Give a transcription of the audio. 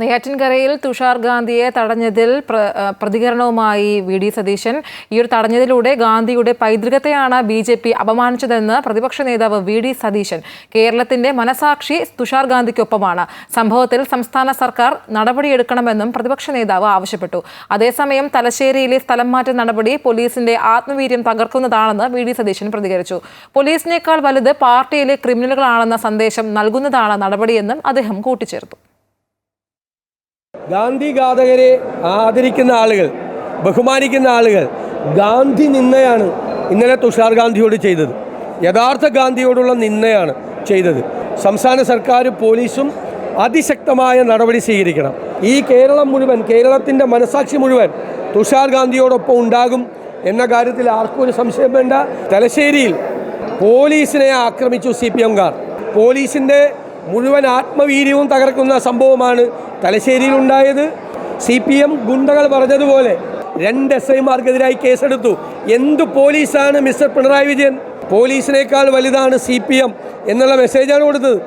നെയ്യാറ്റിൻകരയിൽ തുഷാർ ഗാന്ധിയെ തടഞ്ഞതിൽ പ്രതികരണവുമായി V D Satheesan. ഈ ഒരു തടഞ്ഞതിലൂടെ ഗാന്ധിയുടെ പൈതൃകത്തെയാണ് ബി ജെ പി അപമാനിച്ചതെന്ന് പ്രതിപക്ഷ നേതാവ് വി ഡി സതീശൻ. കേരളത്തിന്റെ മനസാക്ഷി തുഷാർ ഗാന്ധിക്കൊപ്പമാണ്. സംഭവത്തിൽ സംസ്ഥാന സർക്കാർ നടപടിയെടുക്കണമെന്നും പ്രതിപക്ഷ നേതാവ് ആവശ്യപ്പെട്ടു. അതേസമയം തലശ്ശേരിയിലെ സ്ഥലം മാറ്റ നടപടി പോലീസിന്റെ ആത്മവീര്യം തകർക്കുന്നതാണെന്ന് വി ഡി സതീശൻ പ്രതികരിച്ചു. പോലീസിനേക്കാൾ വലുത് പാർട്ടിയിലെ ക്രിമിനലുകളാണെന്ന സന്ദേശം നൽകുന്നതാണ് നടപടിയെന്നും അദ്ദേഹം കൂട്ടിച്ചേർത്തു. ഗാന്ധി ഘാതകരെ ആദരിക്കുന്ന ആളുകൾ ബഹുമാനിക്കുന്ന ആളുകൾ ഗാന്ധി നിന്നയാണ് ഇന്നലെ തുഷാർ ഗാന്ധിയോട് ചെയ്തത്. യഥാർത്ഥ ഗാന്ധിയോടുള്ള നിന്നയാണ് ചെയ്തത്. സംസ്ഥാന സർക്കാർ പോലീസും അതിശക്തമായ നടപടി സ്വീകരിക്കണം. ഈ കേരളം മുഴുവൻ കേരളത്തിന്റെ മനസാക്ഷി മുഴുവൻ തുഷാർ ഗാന്ധിയോടൊപ്പം ഉണ്ടാകും എന്ന കാര്യത്തിൽ ആർക്കും ഒരു സംശയം വേണ്ട. തലശ്ശേരിയിൽ പോലീസിനെ ആക്രമിച്ചു സി പി എംകാർ പോലീസിന്റെ മുഴുവൻ ആത്മവീര്യവും തകർക്കുന്ന സംഭവമാണ് തലശ്ശേരിയിൽ ഉണ്ടായത് സി പി എം ഗുണ്ടകൾ പറഞ്ഞതുപോലെ രണ്ട് എസ് ഐമാർക്കെതിരായി കേസെടുത്തു. എന്തു പോലീസാണ് മിസ്റ്റർ പിണറായി വിജയൻ? പോലീസിനേക്കാൾ വലുതാണ് സി പി എം എന്നുള്ള മെസ്സേജാണ് കൊടുത്തത്.